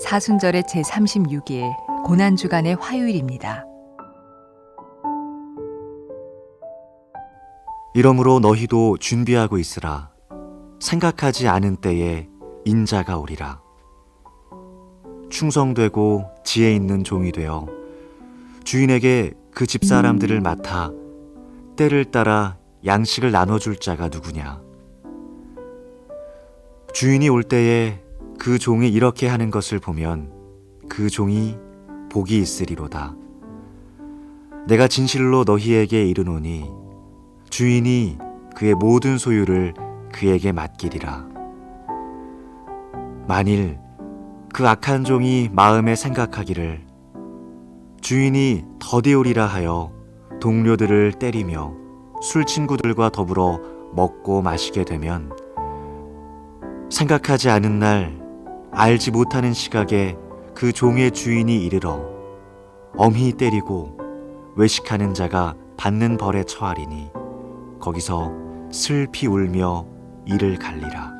사순절의 제36일 고난주간의 화요일입니다. 이러므로 너희도 준비하고 있으라. 생각하지 않은 때에 인자가 오리라. 충성되고 지혜 있는 종이 되어 주인에게 그 집 사람들을 맡아 때를 따라 양식을 나눠줄 자가 누구냐? 주인이 올 때에 그 종이 이렇게 하는 것을 보면 그 종이 복이 있으리로다. 내가 진실로 너희에게 이르노니 주인이 그의 모든 소유를 그에게 맡기리라. 만일 그 악한 종이 마음에 생각하기를 주인이 더디오리라 하여 동료들을 때리며 술 친구들과 더불어 먹고 마시게 되면 생각하지 않은 날 알지 못하는 시각에 그 종의 주인이 이르러 엄히 때리고 외식하는 자가 받는 벌에 처하리니 거기서 슬피 울며 이를 갈리라.